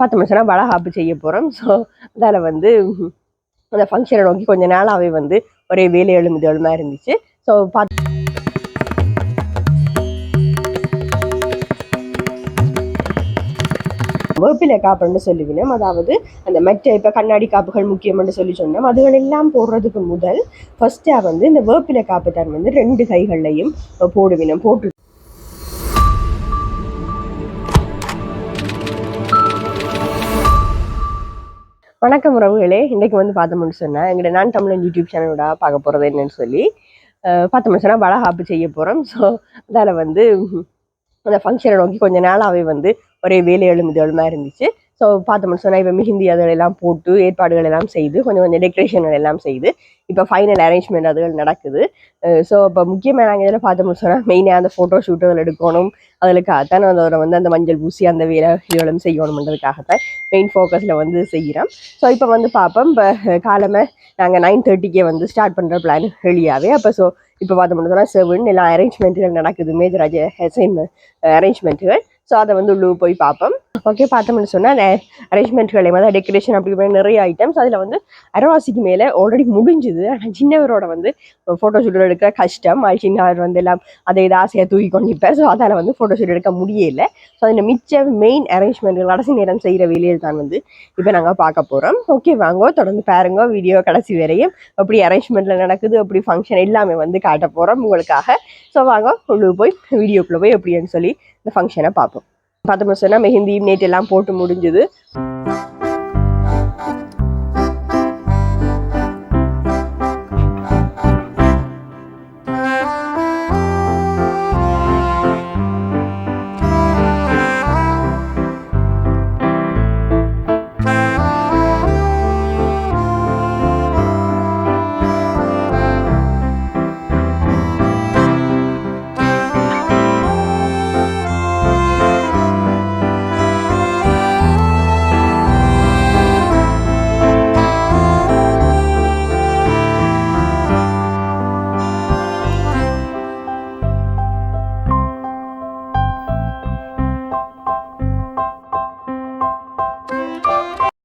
பத்து மனுஷனா வளகாப்பு செய்ய போகிறோம் ஸோ அதில் வந்து அந்த ஃபங்க்ஷனை நோக்கி கொஞ்ச நாளாகவே வந்து ஒரே வேலை எழும்புது எழுமா இருந்துச்சு. ஸோ பார்த்து வேப்பிலை காப்புன்னு சொல்லுவினோம். அதாவது அந்த மெட்டை இப்போ கண்ணாடி காப்புகள் முக்கியம்னு சொல்லி சொன்னோம். அதுகள் எல்லாம் போடுறதுக்கு முதல் ஃபர்ஸ்ட்டாக வந்து இந்த வேப்பிலை காப்பு தான் வந்து ரெண்டு கைகள்லையும் போடுவினோம். போட்டு வணக்கம் உறவுகளே. இன்றைக்கு வந்து பார்த்தோம்னு சொன்னேன் எங்கள்ட நான் தமிழன் யூடியூப் சேனலோட பார்க்க போகிறது என்னன்னு சொல்லி பார்த்தோம்னு சொன்னால் வளகாப்பு செய்ய போகிறோம் ஸோ அதால் வந்து அந்த ஃபங்க்ஷனை நோக்கி கொஞ்ச நாளாகவே வந்து ஒரே வேலை எழும்புது எழுமா இருந்துச்சு. ஸோ பார்த்தோம்னு சொன்னால் இப்போ மிஹிந்தி அதுகள் எல்லாம் போட்டு ஏற்பாடுகள் எல்லாம் செய்து கொஞ்சம் கொஞ்சம் டெக்கரேஷன்கள் எல்லாம் செய்து இப்போ ஃபைனல் அரேஞ்ச்மெண்ட் அதுகள் நடக்குது. ஸோ இப்போ முக்கியமாக நாங்கள் இதில் பார்த்தோம்னு சொன்னால் மெயினாக அந்த ஃபோட்டோ ஷூட்டுகள் எடுக்கணும். அதுக்காகத்தான் அதோட வந்து அந்த மஞ்சள் பூசி அந்த வேலை இதெல்லாம் செய்யணுன்றதுக்காகத்தான் மெயின் ஃபோக்கஸில் வந்து செய்கிறோம் ஸோ இப்போ வந்து பார்ப்போம் இப்போ காலமே நாங்கள் நைன் தேர்ட்டிக்கே வந்து ஸ்டார்ட் பண்ணுற பிளான் வெளியாகவே அப்போ ஸோ இப்போ பார்த்தோம்னு சொன்னால் செவன் எல்லா அரேஞ்ச்மெண்ட்டுகள் நடக்குது. மேஜர் அசைன்மெண்ட் அரேஞ்ச்மெண்ட்டுகள் ஸோ அதை வந்து உள்ளே போய் பார்ப்போம் ஓகே பார்த்தோம்னு சொன்னால் அரேஞ்ச்மெண்ட்கள் மாதிரி டெக்கரேஷன் அப்படி இப்படி நிறைய ஐட்டம்ஸ் அதில் வந்து அரைவாசிக்கு மேலே ஆல்ரெடி முடிஞ்சுது. ஆனால் சின்னவரோட வந்து ஃபோட்டோ ஷூட் எடுக்கிற கஷ்டம் அது சின்னவர் வந்து எல்லாம் அதை இதை ஆசையாக தூக்கி கொண்டிருப்பார் ஸோ அதால் வந்து ஃபோட்டோ ஷூட் எடுக்க முடியல. ஸோ அதில் மிச்ச மெயின் அரேஞ்ச்மெண்ட் கடைசி நேரம் செய்கிற வேலையில் தான் வந்து இப்போ நாங்கள் பார்க்க போகிறோம். ஓகே வாங்கோ தொடர்ந்து பாருங்க வீடியோ கடைசி வரையும் அப்படி அரேஞ்ச்மெண்ட்டில் நடக்குது அப்படி ஃபங்க்ஷன் எல்லாமே வந்து காட்ட போகிறோம் உங்களுக்காக. ஸோ வாங்க உள்ளே போய் வீடியோக்குள்ளே போய் எப்படின்னு சொல்லி இந்த ஃபங்க்ஷனை பார்ப்போம். பார்த்தோம்னு சொன்னால் மெஹந்தி நேட் எல்லாம் போட்டு முடிஞ்சுது.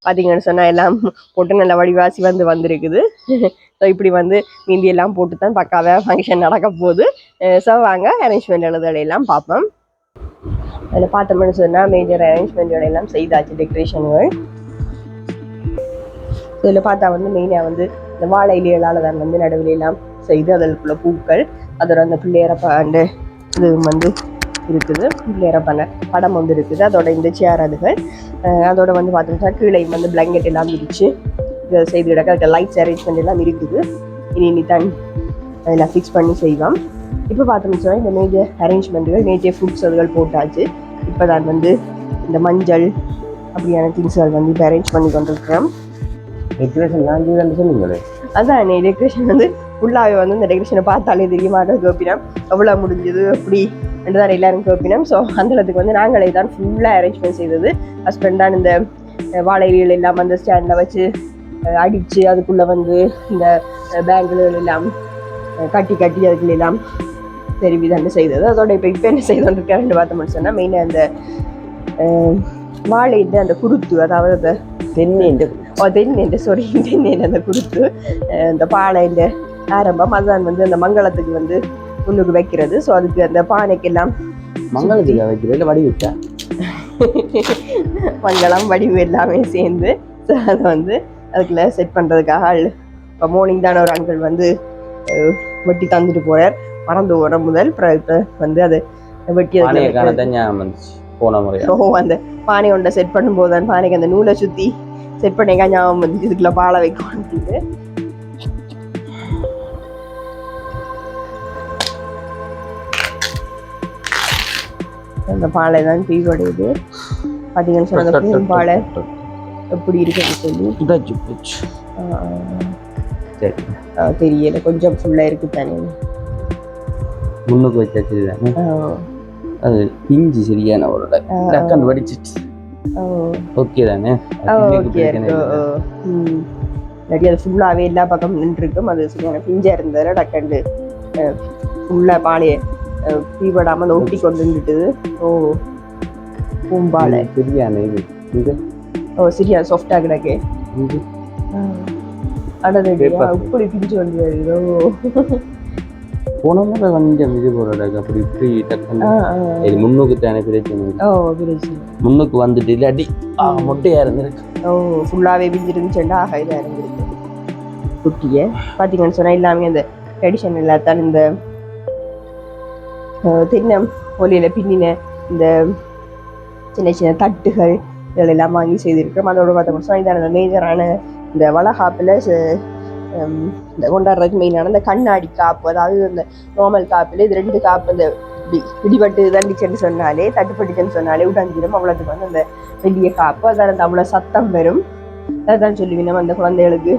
பார்த்தீங்கன்னு சொன்னால் எல்லாம் போட்டு நல்ல வடிவாசி வந்து வந்திருக்குது. ஸோ இப்படி வந்து மீந்தி எல்லாம் போட்டு தான் பக்காவாக ஃபங்க்ஷன் நடக்க போகுது ஸோ வாங்க அரேஞ்ச்மெண்ட் எழுதுகளை பார்ப்போம். அதில் பார்த்தோம்னு சொன்னால் மேஜர் அரேஞ்ச்மெண்ட்டோட எல்லாம் செய்தாச்சு டெக்கரேஷன்கள் இதில் பார்த்தா வந்து மெயினாக வந்து இந்த வாழை இலைகளால் தான் வந்து நடுவில் எல்லாம் செய்து அதற்குள்ள பூக்கள் அதோட அந்த பிள்ளையரப்ப அந்த இது வந்து இருக்குது. பிள்ளையரப்பான படம் வந்து இருக்குது. அதோட இந்த சேர் அதுகள். அதோட வந்து பார்த்தோம்னா கீழே வந்து பிளாங்கெட் எல்லாம் இதை செய்து கிடக்க லைட்ஸ் அரேஞ்ச்மெண்ட் எல்லாம் இருக்குது. இனி இனி தான் அதெல்லாம் ஃபிக்ஸ் பண்ணி செய்வோம் இப்போ பார்த்தோம்னு சொன்னால் இந்த மேஜர் அரேஞ்ச்மெண்ட்டுகள் மேஜர் ஃபுட்ஸ் அதுகள் போட்டாச்சு. இப்போ தான் வந்து இந்த மஞ்சள் அப்படியான திங்ஸ்கள் வந்து இப்போ அரேஞ்ச் பண்ணி கொண்டிருக்கிறோம். டெக்கரேஷன் நான் சொன்னீங்களே? அதான் டெக்கரேஷன் வந்து ஃபுல்லாகவே வந்து இந்த டெக்கரேஷனை பார்த்தாலே தெரிய மாட்டோம் கோபினம் எவ்வளோ முடிஞ்சது? அப்படி ரெண்டு தான் எல்லாரும் கோபினம். ஸோ அந்த இடத்துக்கு வந்து நாங்களே தான் ஃபுல்லாக அரேஞ்ச்மெண்ட் செய்தது. ஹஸ்பண்ட் தான் இந்த அஹ், வாழை இலைகள் எல்லாம் வந்து ஸ்டாண்டில் வச்சு அடிச்சு அதுக்குள்ளே வந்து இந்த பேங்குகள் எல்லாம் கட்டி கட்டி அதுக்குள்ள எல்லாம் தெரிவி தான் செய்தது. அதோட இப்போ இப்போ என்ன செய்தோன்னு ரெண்டு பார்த்தோம்னு சொன்னால் மெயினாக அந்த அஹ், வாழை இந்த அந்த குருத்து அதாவது அந்த தென்னை ஓ தென்னை சாரி தென்னை அந்த குருத்து அஹ் இந்த பானை இந்த ஆரம்பம். அதுதான் வந்து அந்த மங்களத்துக்கு வந்து முன்னுக்கு வைக்கிறது. ஸோ அதுக்கு அந்த பானைக்கெல்லாம் மங்களத்துக்கு வைக்கிறேன் வடி வச்சா மங்களம் வடிவு எல்லாமே சேர்ந்து ஸோ அதை வந்து அதுக்குள்ள செட் பண்ணுறதுக்காக ஆள். இப்போ மார்னிங் தானே ஒரு அங்கிள் வந்து வெட்டி தந்துட்டு போறார். மறந்து போகிற முதல் இப்போ வந்து அது வெட்டி வைக்கிறது. போன ஓ அந்த பானை ஒன்றை செட் பண்ணும்போது தான் பானைக்கு அந்த நூலை சுற்றி செட் பண்ணிக்கா ஞாபகம் வந்து இதுக்குள்ள பாலை வைக்கணும் அந்த பாலை தான் தீவடையுது பார்த்தீங்கன்னு சொன்ன அந்த பூ பாலை. எப்படி இருக்குன்னு சொல்லி. தெரியல கொஞ்சம் ஃபுல்லாக இருக்கு தானே முன்னுக்கு வச்சாச்சு தானே அது இஞ்சி சரியான ஒரு டக்கன் வடிச்சிட்டு ஆஹ், ஓகே தானே? ஓகே. இல்லாட்டி அது ஃபுல்லாகவே எல்லா பக்கம் நின்றுருக்கும். அது சரியான பிஞ்சா இருந்ததுல டக்கண்டு ஃபுல்லாக பாலையை தீபடாமல் ஒட்டி கொண்டு நின்றுட்டுது ஓ பூம்பாலை. சரியான இது? இது? ஓ சரியா சாஃப்டா கிடக்கு. இது. இப்படி பிஞ்சு வந்து வருதோ போன முறை கொஞ்சம் இது போடுறாங்க அப்படி இப்படி டக்குன்னு. இது முன்னுக்கு தானே பிரச்சனை ஓ பிரேசி முன்னுக்கு வந்துட்டு இல்லாட்டி ஆ, மொட்டையா இருந்திருக்கு. ஓ ஃபுல்லாகவே பிஞ்சிருந்துச்சுண்டா ஆக இதாக இருந்திருக்கு. குட்டியை பார்த்தீங்கன்னு சொன்னால் எல்லாமே இந்த ட்ரெடிஷன் எல்லாத்தான் இந்த தென்னம் தென்னை ஒலியில் பின்னின இந்த சின்ன சின்ன தட்டுகள் இதெல்லாம் எல்லாம் வாங்கி செய்திருக்கிறோம். அதோட பார்த்தோம்னா இதான இந்த மேஜரான இந்த வளகாப்பில் இந்த கொண்டாடுறதுக்கு மெயினான இந்த கண்ணாடி காப்பு அதாவது இந்த நார்மல் காப்பில் இது ரெண்டு காப்பு இந்த இப்படி பிடிபட்டு தண்டிச்சுன்னு சொன்னாலே தட்டுப்பட்டுச்சேன்னு சொன்னாலே உடஞ்சிடும் அவ்வளோத்துக்கு வந்து அந்த வெளிய காப்பு. அதான் அந்த அவ்வளோ சத்தம் வரும். அதான் சொல்லுவேன் நம்ம அந்த குழந்தைகளுக்கு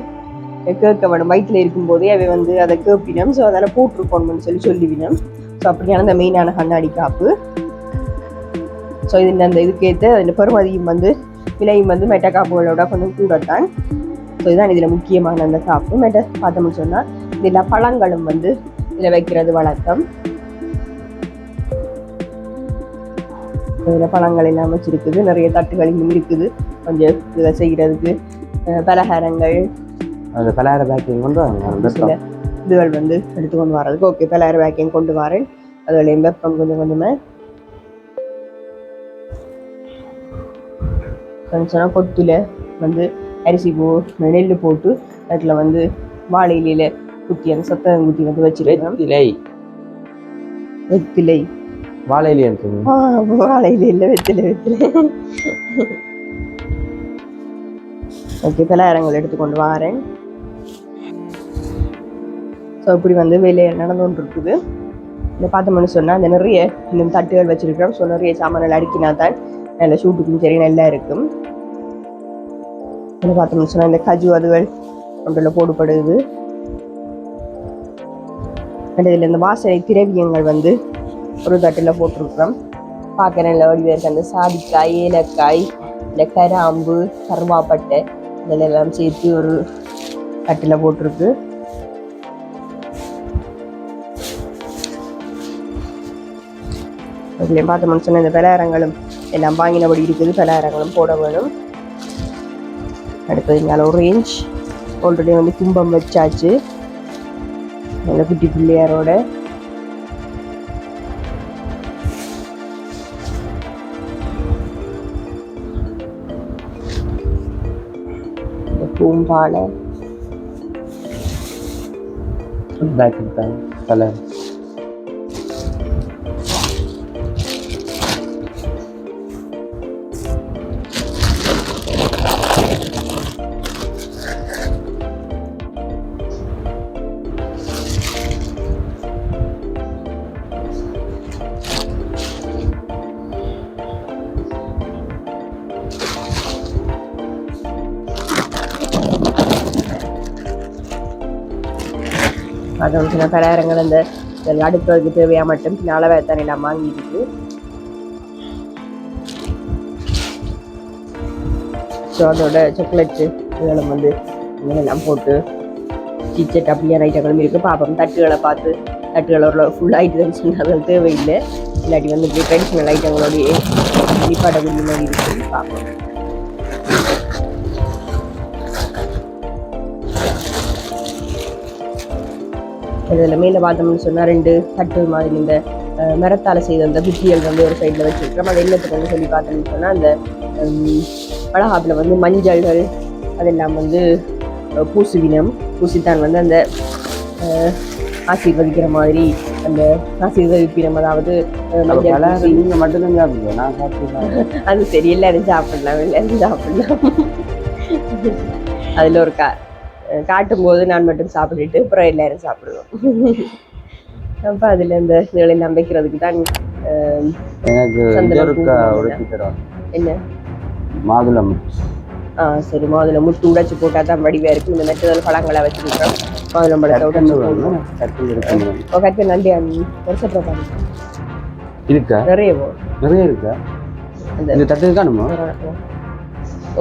கேட்க வேணும் வயிற்றுல இருக்கும்போதே அவை வந்து அதை கேட்பினோம் ஸோ அதெல்லாம் போட்டிருக்கணும்னு சொல்லி சொல்லிவினோம் ஸோ அப்படியான அந்த மெயினான கண்ணாடி காப்பு ஸோ இது அந்த இதுக்கேற்ற அந்த பெருமதியும் வந்து விலையும் வந்து மெட்ட காப்புகளோட கொஞ்சம் கூடத்தான். ஸோ இதுதான் இதில் முக்கியமான அந்த காப்பு மெட்ட பார்த்தோம்னு சொன்னால் இதில் பழங்களும் வந்து இதில் வைக்கிறது வழக்கம். இதில் பழங்கள் எல்லாம் வச்சிருக்குது. நிறைய தட்டுகள் இன்னும் இருக்குது. கொஞ்சம் இதில் செய்கிறதுக்கு பலகாரங்கள். அந்த பலகார பேக்கிங் சில இதுகள் வந்து எடுத்துக்கொண்டு வரதுக்கு ஓகே பலகார பேக்கிங் கொண்டு வரேன். அதோட வெப்பம் கொஞ்சம் கொஞ்சமாக கொஞ்சம் கொத்துல வந்து அரிசி போ நெல் போட்டு அதில் வந்து வாழை இலையில குத்தி அந்த சத்தம் குத்தி வந்து வச்சிருக்கேன். வெத்திலை. வெத்திலை. வாழை ஆ, வாழை இலையில வெத்திலை வெத்திலை. ஓகே பலகாரங்கள் எடுத்துக்கொண்டு வரேன். ஸோ இப்படி வந்து வேலையை நடந்துகிட்டு இருக்குது இந்த பார்த்தோம்னு சொன்னால் அந்த நிறைய இன்னும் தட்டுகள் வச்சிருக்கிறோம். ஸோ நிறைய சாமான்கள் அடுக்கினா தான் நல்ல ஷூட்டுக்கும் சரி நல்லா இருக்கும். இதில் பார்த்தோம்னு சொன்னால் இந்த கஜு அதுகள் ஒன்றில் போடுபடுது. அண்ட் இதில் இந்த வாசனை திரவியங்கள் வந்து ஒரு தட்டில் போட்டிருக்கிறோம். பார்க்க நல்ல வடிவே இருக்கு. அந்த சாதிக்காய் ஏலக்காய் இந்த கராம்பு கருவாப்பட்டை இதெல்லாம் சேர்த்து ஒரு தட்டில் போட்டிருக்கு. அதுலேயும் பார்த்தோம்னு சொன்ன இந்த பலகாரங்களும் எல்லாம் வாங்கினபடி இருக்குது பலகாரங்களும் போட வேணும் அடுத்தது இங்கே ரேஞ்ச் ஆல்ரெடி வந்து கும்பம் வச்சாச்சு நல்ல குட்டி பிள்ளையாரோட இந்த பூம்பாலை பேக் தான் கலர் அது ஒரு சில பலகாரங்கள் அந்த இந்த அடுப்புக்கு தேவையா மட்டும் பின்ன அளவை தானே எல்லாம் வாங்கிட்டு ஸோ அதோட சாக்லேட்ஸு இதெல்லாம் வந்து இதெல்லாம் போட்டு கிச்சட் அப்படியான ஐட்டங்களும் இருக்குது பார்ப்போம் தட்டுகளை பார்த்து தட்டுகளை ஒரு ஃபுல் ஆகிட்டுதுன்னு சொன்னால் தேவையில்லை. இல்லாட்டி வந்து ட்ரெடிஷ்னல் ஐட்டங்களோடைய நிப்பாட்டக்கூடிய மாதிரி இருக்குது பார்ப்போம் இதில் மேலே பார்த்தோம்னு சொன்னால் ரெண்டு தட்டு மாதிரி இந்த மரத்தால் செய்த அந்த குட்டிகள் வந்து ஒரு சைடில் வச்சுருக்கோம் அது என்னத்துக்கு வந்து சொல்லி பார்த்தோம்னு சொன்னால் அந்த பலகாப்பில் வந்து மஞ்சள்கள் அதெல்லாம் வந்து பூசுவினம். பூசித்தான் வந்து அந்த ஆசீர்வதிக்கிற மாதிரி அந்த ஆசீர்வதிப்பினம் அதாவது அஹ், மஞ்சள் பலகாரம் பூசி. நீங்க மட்டும்தான் சாப்பிடுங்க நான் சாப்பிட்டு அது சரி எல்லாரும் சாப்பிடலாம். எல்லாரும் சாப்பிடலாம். அதில் ஒரு கா காட்டும் போது நான் மட்டும் சாப்பிட்டுட்டு அப்புறம் எல்லாரும் சாப்பிடுவோம். அப்போ அதில் இந்த இதுகளெல்லாம் வைக்கிறதுக்கு தான் எனக்கு என்ன? மாதுளம். ஆ சரி மாதுளை முட்டு உடைச்சு போட்டால் தான் வடிவாக இருக்கும். இந்த மெட்டதல் பழங்களை வச்சுருக்கோம் மாதுளம் பழத்தை உடைச்சு போடணும். கட்டு நன்றி வருஷத்தில் பாருங்க இருக்கா? நிறைய. நிறைய இருக்கா? அந்த தட்டு காணுமா?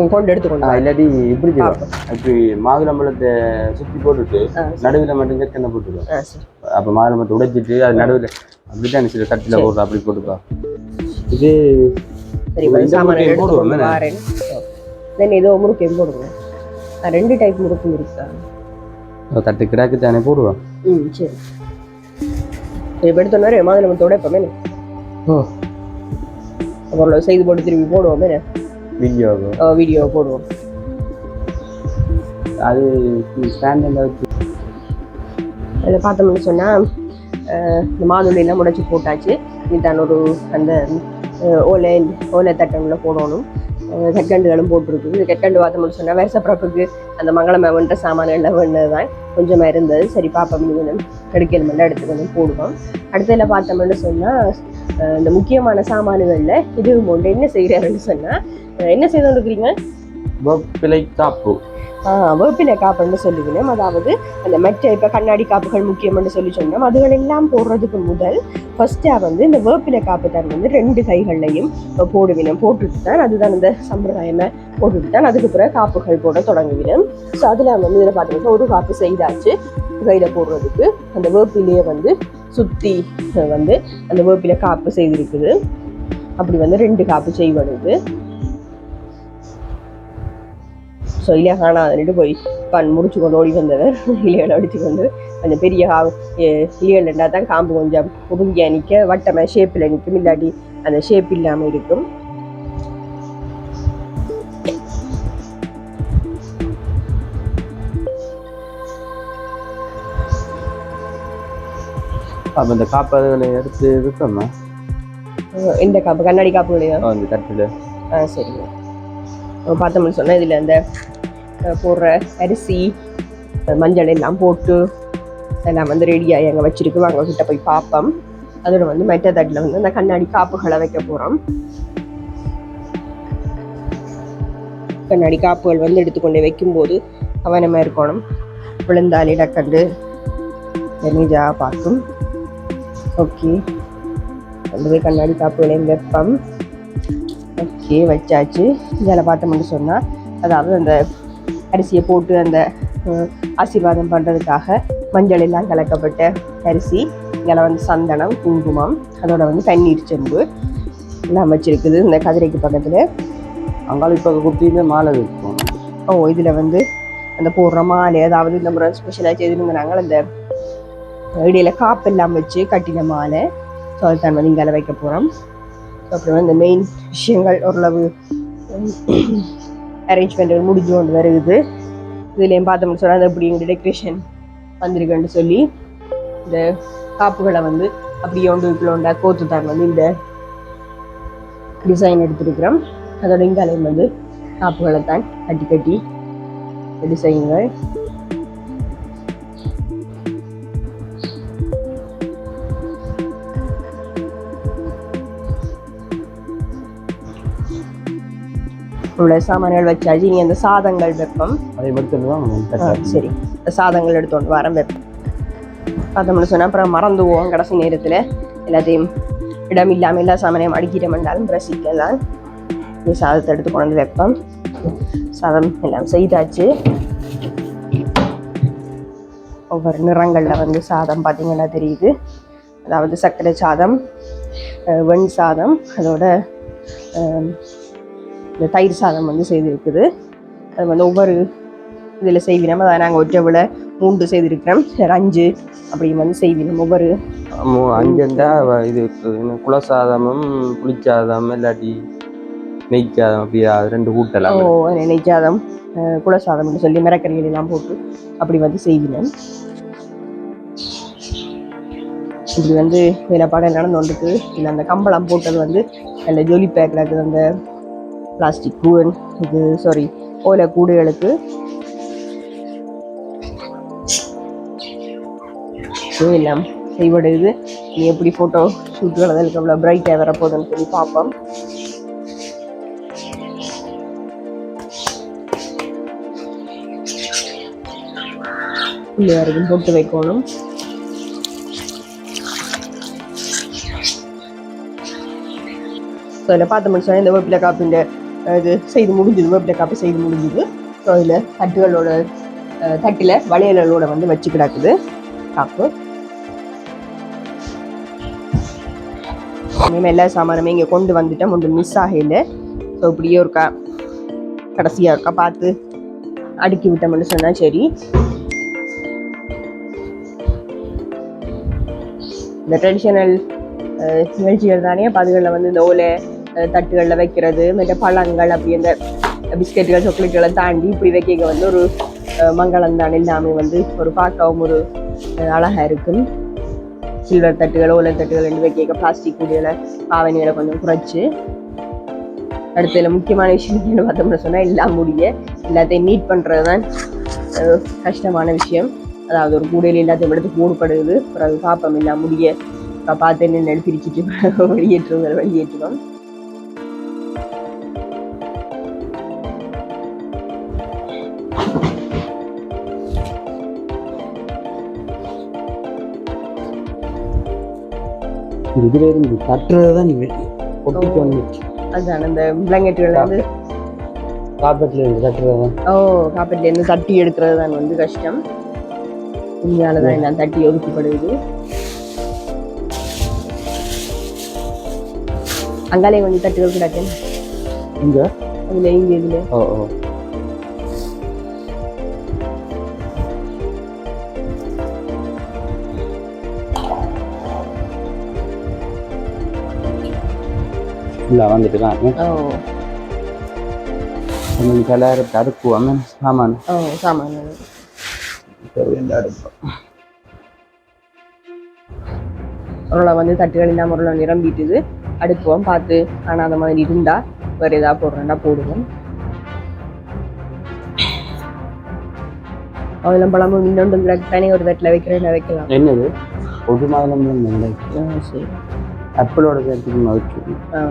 கொண்டு எடுத்துக்கொண்டு. இல்லாட்டி இப்படி. இப்படி மாதுளம்பழத்தை சுத்தி போட்டுட்டு நடுவில் மட்டும் கெட்டெண்ணெய் போட்டுருவோம் அப்போ மாதுளம்பழத்தை உடைச்சிட்டு அது நடுவில் அப்படித்தான் சில தட்டில் போடுறோம் அப்படி போட்டுப்பா இது போடுவோம் தென் ஏதோ முறுக்கையும் போடுங்க. ஆ, ரெண்டு டைப் இருக்கா? ஒரு தட்டு கிடாக்கு தானே போடுவோம் ம் சரி. இப்போ எடுத்தோன்னே மாதுளம்பழத்தோட ஓ. அப்புறம் செய்து போட்டு திருப்பி போடுவோம் என்ன? வீடியோ வீடியோ போடுவோம். அது ஸ்டாண்டில் வச்சு. அதில் பார்த்தோம்னு சொன்னால் இந்த மாதுளையெல்லாம் முடைச்சி போட்டாச்சு. இதுதான் ஒரு அந்த ஓலை ஓலை தட்டனில் போடணும். அஹ், கற்கண்டுகளும் போட்டிருக்கு இந்த கற்கண்டு பார்த்தோம்னு சொன்னால் வருஷப்பிறப்புக்கு அந்த மங்களமை வென்ற சாமான்கள்லாம் வேண்டது தான் கொஞ்சமாக இருந்தது. சரி பாப்பா கொஞ்சம் கெடுக்கல் மட்டும் எடுத்து கொஞ்சம் போடுவோம். அடுத்ததில் பார்த்தோம்னு சொன்னால் இந்த முக்கியமான சாமான்களில் இதுவும் ஒன்று என்ன செய்கிறாருன்னு சொன்னால் என்ன செய்து இருக்கிறீங்க வேப்பிலை காப்பு. வேப்பிலை காப்புன்னு சொல்லுவினோம் அதாவது அந்த மற்ற இப்போ கண்ணாடி காப்புகள் முக்கியம்னு சொல்லி சொன்னோம். அதுகள் எல்லாம் போடுறதுக்கு முதல் ஃபர்ஸ்ட்டாக வந்து இந்த வேப்பிலை காப்பு தான் வந்து ரெண்டு கைகள்லையும் போடுவினோம் போட்டுட்டு தான் அதுதான் இந்த சம்பிரதாயமாக போட்டுட்டு தான் அதுக்கு பிறகு காப்புகள் போட தொடங்குவினோம் ஸோ அதில் வந்து இதில் பார்த்தீங்கன்னா ஒரு காப்பு செய்தாச்சு. கையில் போடுறதுக்கு அந்த வேப்பிலையை வந்து சுற்றி வந்து அந்த வேப்பிலை காப்பு செய்திருக்குது. அப்படி வந்து ரெண்டு காப்பு செய்வனுது ஸோ இலையா காணாதுன்னுட்டு போய் பன் முடிச்சு கொண்டு ஓடி வந்தவர். இலைகளை அடிச்சு கொண்டு அந்த பெரிய இலைகள் இருந்தால் தான் காம்பு கொஞ்சம் ஒதுங்கியா நிற்க வட்டமாக ஷேப்பில் நிற்கும். இல்லாட்டி அந்த ஷேப் இல்லாமல் இருக்கும். அப்போ இந்த காப்பை எடுத்து அஹ் இந்த காப்பு கண்ணாடி காப்பு இல்லையா அந்த தட்டில் ஆ சரிங்க. பார்த்தோம்னு சொன்னால் இதில் அந்த போடுற அரிசி மஞ்சள் எல்லாம் போட்டு எல்லாம் வந்து ரெடியாகி அங்கே வச்சிருக்கு வாங்க கிட்ட போய் பார்ப்போம். அதோட வந்து மெட்ட தட்டில் வந்து அந்த கண்ணாடி காப்புகளை வைக்க போகிறோம் கண்ணாடி காப்புகள் வந்து எடுத்துக்கொண்டு வைக்கும்போது கவனமாக இருக்கணும். விழுந்தால் இடக்கண்டு நெஞ்சா பார்க்கும். ஓகே கண்ணாடி காப்புகளையும் வெப்பம். ஓகே வச்சாச்சு. இதில் பார்த்தோம்னு சொன்னால் அதாவது அந்த அரிசியை போட்டு அந்த ஆசீர்வாதம் பண்ணுறதுக்காக மஞ்சள் எல்லாம் கலக்கப்பட்ட அரிசி இதில் வந்து சந்தனம் குங்குமம் அதோட வந்து தண்ணீர் செம்பு எல்லாம் வச்சிருக்குது இந்த கதிரைக்கு பக்கத்தில். அங்காள இப்போ குத்தியுமே மாலை வைப்போம். ஓ இதில் வந்து அந்த போடுற மாலை அதாவது இந்த முறை ஸ்பெஷலாக செய்திருந்தாங்க அந்த இடையில காப்பு எல்லாம் வச்சு கட்டின மாலை. ஸோ அதுதான் வந்து இங்கே வைக்க போகிறோம் அப்புறம் இந்த மெயின் விஷயங்கள் ஓரளவு அரேஞ்ச்மெண்ட் முடிஞ்சு கொண்டு வருது. இதுலேயும் பார்த்தோம்னு சொன்னால் அது அப்படி எங்கள் டெக்கரேஷன் வந்திருக்குன்னு சொல்லி இந்த காப்புகளை வந்து அப்படியே ஒன்று வீட்டில் கோத்து தாங்க வந்து இந்த டிசைன் எடுத்திருக்கிறோம். அதோட இங்காலையும் வந்து காப்புகளை தான் கட்டி கட்டி டிசைன்கள் உள்ள சாமான்கள் வச்சாச்சு நீ அந்த சாதங்கள் வெப்பம். அதை மட்டும் தான் ஆ, தட்டு சரி. இந்த சாதங்கள் எடுத்துட்டு வரேன் வெப்பம் பார்த்தோம்னு சொன்னால் அப்புறம் மறந்துவோம் கடைசி நேரத்தில். எல்லாத்தையும் இடம் இல்லாமல் எல்லா சாமானையும் அடிக்கிட்டோம்னாலும் பிரசிக்கலாம். நீ சாதத்தை எடுத்து கொண்டு வந்து வைப்போம். சாதம் எல்லாம் செய்தாச்சு. ஒவ்வொரு நிறங்களில் வந்து சாதம் பார்த்தீங்கன்னா தெரியுது. அதாவது சர்க்கரை சாதம் வெண் சாதம் அதோட இந்த தயிர் சாதம் வந்து செய்திருக்குது. அது வந்து ஒவ்வொரு இதில் செய்வினோம். அதை நாங்கள் ஒற்றை விட மூன்று செய்திருக்கிறோம். அஞ்சு அப்படி வந்து செய்வினோம். ஒவ்வொரு அஞ்சண்டா இது குலசாதமும் புளிச்சாதம் இல்லாட்டி நெய்ச்சாதம் அப்படியா அது ரெண்டு கூட்டலாம். ஓ நெய்ச்சாதம் குலசாதம்னு சொல்லி மிரக்கறிகள் எல்லாம் போட்டு அப்படி வந்து செய்வினோம். இப்படி வந்து வேலைப்பாடு நடந்து கொண்டுக்கு இல்லை அந்த கம்பளம் போட்டது வந்து நல்ல ஜொலி பேக்கில் அந்த பிளாஸ்டிக் கூழ் இது சாரி ஓலை கூடுகளுக்கு. எல்லாம் செய்வடையுது நீ எப்படி ஃபோட்டோ ஷூட்டுகள் அதற்கு எவ்வளோ பிரைட்டாக வரப்போகுதுன்னு சொல்லி பார்ப்போம். பிள்ளையாருக்கும் போட்டு வைக்கணும். ஸோ அதில் பார்த்து முடிச்சா இந்த வேப்பிலை காப்பிൻ്റെ இது செய்து முடிஞ்சுது வேப்பிலை காப்பி செய்து முடிஞ்சது ஸோ அதில் தட்டுகளோட தட்டில் வளையல்களோட வந்து வச்சு கிடக்குது. காப்பு. இனிமேல் எல்லா சாமானுமே இங்கே கொண்டு வந்துட்டோம் ஒன்று மிஸ் ஆகல. ஸோ இப்படியே இருக்கா கடைசியாக இருக்கா பார்த்து அடுக்கி விட்டோம்னு சொன்னால் சரி. இந்த ட்ரெடிஷனல் நிகழ்ச்சிகள் தானே? பாதுகளில் வந்து இந்த ஓலை தட்டுகளில் வைக்கிறது மற்ற பழங்கள் அப்படி இந்த பிஸ்கெட்டுகள் சாக்லேட்டுகளை தாண்டி இப்படி வைக்க வந்து ஒரு மங்களம் தான் எல்லாமே வந்து ஒரு பார்க்கவும் ஒரு அழகாக அழகா இருக்கும். சில்வர் தட்டுகள் ஓலை தட்டுகள் ரெண்டு வைக்க பிளாஸ்டிக் கூடியல பாவனைகளை கொஞ்சம் குறைச்சு. அடுத்ததில் முக்கியமான விஷயம் என்ன பார்த்தோம்னு சொன்னால் எல்லாம் முடிய எல்லாத்தையும் நீட் பண்ணுறது தான் கஷ்டமான விஷயம். அதாவது ஒரு கூடையில் எல்லாத்தையும் எடுத்து போடுபடுது. பிறகு பார்ப்போம் எல்லாம் முடிய அப்புறம் பார்த்து நின்று பிரிச்சுட்டு வெளியேற்றுவோம் வெளியேற்றுவோம். இதுல இருந்து தட்டுறது தான் ஒட்டிக்கு வந்துச்சு அதுதான் அந்த பிளாங்கெட்டுகள் வந்து காப்பெட்ல இருந்து தட்டுறது தான் ஓ காப்பீட்ல இருந்து தட்டி எடுக்கிறது தான் வந்து கஷ்டம். துணியால தான் எல்லாம் தட்டி ஒதுக்கப்படுது அங்காலே கொஞ்சம் தட்டுகள் கிடக்கு. இங்க அதுல இங்க இதுல. ஓ ஓ. இல்லை வந்துட்டு தான் இருக்கேன். ஓ. கொஞ்சம் கலர் அம்மன் சாமான். ஓ சாமான். உருளை வந்து தட்டுகள் இல்லாம உருளை நிரம்பிட்டுது. அடுக்குவோம் பார்த்து காணாத மாதிரி இருந்தா வேற ஏதாவது போடுறேன்னா போடுவோம். அவெல்லாம் பழமும் இன்னொன்று கிடக்கு. தானே ஒரு தட்டில் வைக்கிறேன் வைக்கலாம். என்னது? ஒரு மாதம் சரி. ஆப்பிளோட சேர்த்துக்கு ஆ.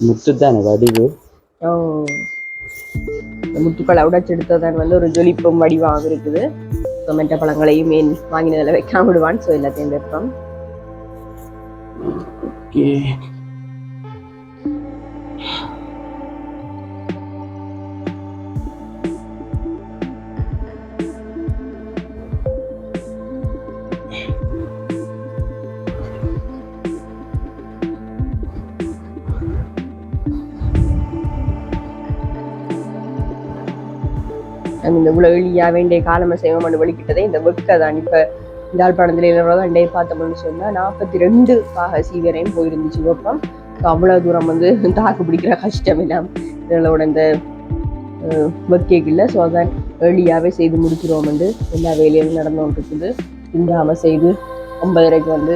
முத்து தானே வடிவு முத்துக்களை உடைச்செடுத்ததான் வந்து ஒரு ஜொலிப்பும் வடிவாக இருக்குது ஸோ மெட்ட பழங்களையும் மீன் வாங்கினதில் வைக்காம விடுவான் ஸோ எல்லாத்தையும் வைப்போம் ஓகே இந்த இவ்வளோ எளியாக வேண்டிய காலம செய்வோம் பண்ணி வெளிக்கிட்டதே இந்த வெக்க தான். இப்போ இந்த ஆழ்ப்பாணத்தில் என்ன அண்டே பார்த்தோம்னு சொன்னால் நாற்பத்தி ரெண்டு பாக சீவரையும் போயிருந்துச்சு வெப்பம். ஸோ அவ்வளோ தூரம் வந்து தாக்கு பிடிக்கிற கஷ்டம் எல்லாம் இதனோட இந்த வெக்கேக்கு இல்லை ஸோ அதான் ஏர்லியாகவே செய்து முடிச்சிருவோம் வந்து எல்லா வேலையும் நடந்துகிட்டு இருக்குது இந்தாமல் செய்து ஒன்பதரைக்கு வந்து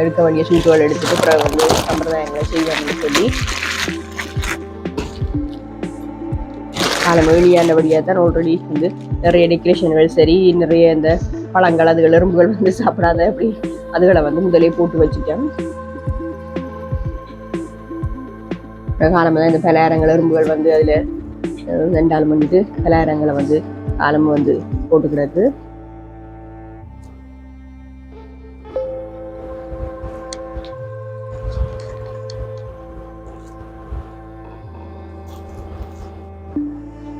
எடுக்க வேண்டிய சூட்டுகள் எடுத்துட்டு அப்புறம் வந்து சம்பிரதாயங்களை செய்வாங்கன்னு சொல்லி. காலம் வெளியானபடியாக தான் ஆல்ரெடி வந்து நிறைய டெக்கரேஷன்கள் சரி நிறைய இந்த பழங்கள் அதுகள் எறும்புகள் வந்து சாப்பிடாத அப்படி அதுகளை வந்து முதலே போட்டு வச்சுட்டேன். காலமாக தான் இந்த பலகாரங்கள் எறும்புகள் வந்து அதில் ரெண்டாலும் வந்துட்டு பலகாரங்களை வந்து காலம் வந்து போட்டுக்கிறது.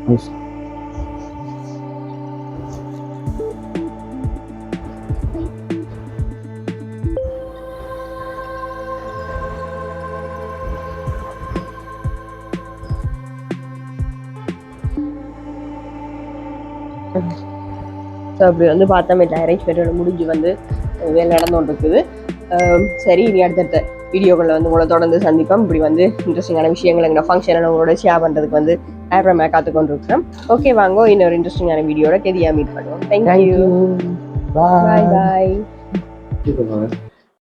ஸோ அப்படி வந்து பார்த்தோம் இல்லை அரேஞ்ச்மெண்ட்டோட முடிஞ்சு வந்து வேலை நடந்து கொண்டு இருக்குது சரி இனி அடுத்தடுத்த வீடியோக்களில் வந்து உங்களை தொடர்ந்து சந்திப்போம். இப்படி வந்து இன்ட்ரெஸ்டிங்கான விஷயங்கள் எங்கள் ஃபங்க்ஷனை உங்களோட ஷேர் பண்ணுறதுக்கு வந்து ஆர்வமாக காத்து கொண்டு இருக்கிறோம் ஓகே வாங்க இன்னொரு இன்ட்ரெஸ்டிங்கான வீடியோட கெதியாக மீட் பண்ணுவோம். Thank you thank you bye bye bye